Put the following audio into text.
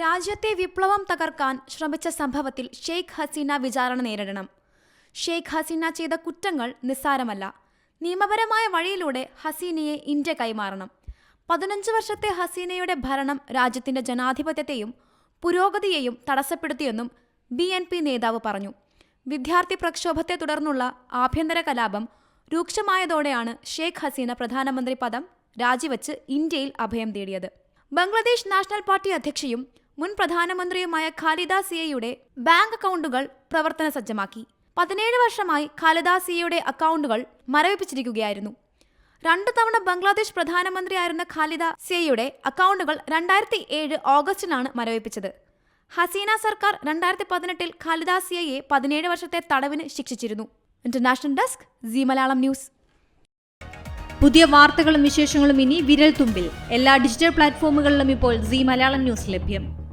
രാജ്യത്തെ വിപ്ലവം തകർക്കാൻ ശ്രമിച്ച സംഭവത്തിൽ ഷെയ്ഖ് ഹസീന വിചാരണ നേരിടണം. ഷെയ്ഖ് ഹസീന ചെയ്ത കുറ്റങ്ങൾ നിസ്സാരമല്ല. നിയമപരമായ വഴിയിലൂടെ ഹസീനയെ ഇന്ത്യ കൈമാറണം. പതിനഞ്ച് വർഷത്തെ ഹസീനയുടെ ഭരണം രാജ്യത്തിന്റെ ജനാധിപത്യത്തെയും പുരോഗതിയെയും തടസ്സപ്പെടുത്തിയെന്നും ബി എൻ പി നേതാവ് പറഞ്ഞു. വിദ്യാർത്ഥി പ്രക്ഷോഭത്തെ തുടർന്നുള്ള ആഭ്യന്തര കലാപം രൂക്ഷമായതോടെയാണ് ഷെയ്ഖ് ഹസീന പ്രധാനമന്ത്രി പദം രാജിവെച്ച് ഇന്ത്യയിൽ അഭയം തേടിയത്. ബംഗ്ലാദേശ് നാഷണൽ പാർട്ടി അധ്യക്ഷയും മുൻ പ്രധാനമന്ത്രിയുമായ ഖാലിദ സിയയുടെ ബാങ്ക് അക്കൗണ്ടുകൾ പ്രവർത്തന സജ്ജമാക്കി. പതിനേഴ് വർഷമായി ഖാലിദ സിയയുടെ അക്കൗണ്ടുകൾ മരവിപ്പിച്ചിരിക്കുകയായിരുന്നു. രണ്ടു തവണ ബംഗ്ലാദേശ് പ്രധാനമന്ത്രിയായിരുന്ന ഖാലിദ സിയയുടെ അക്കൗണ്ടുകൾ രണ്ടായിരത്തി ഏഴ് ഓഗസ്റ്റിലാണ് മരവിപ്പിച്ചത്. ഹസീന സർക്കാർ രണ്ടായിരത്തി പതിനെട്ടിൽ ഖാലിദ സിയയെ പതിനേഴ് വർഷത്തെ തടവിന് ശിക്ഷിച്ചിരുന്നു. International desk Zee Malayalam news. പുതിയ വാർത്തകളും വിശേഷങ്ങളും ഇനി വിരൽ തുമ്പിൽ എല്ലാ ഡിജിറ്റൽ പ്ലാറ്റ്ഫോമുകളിലും ഇപ്പോൾ സി മലയാളം ന്യൂസ് ലഭ്യം.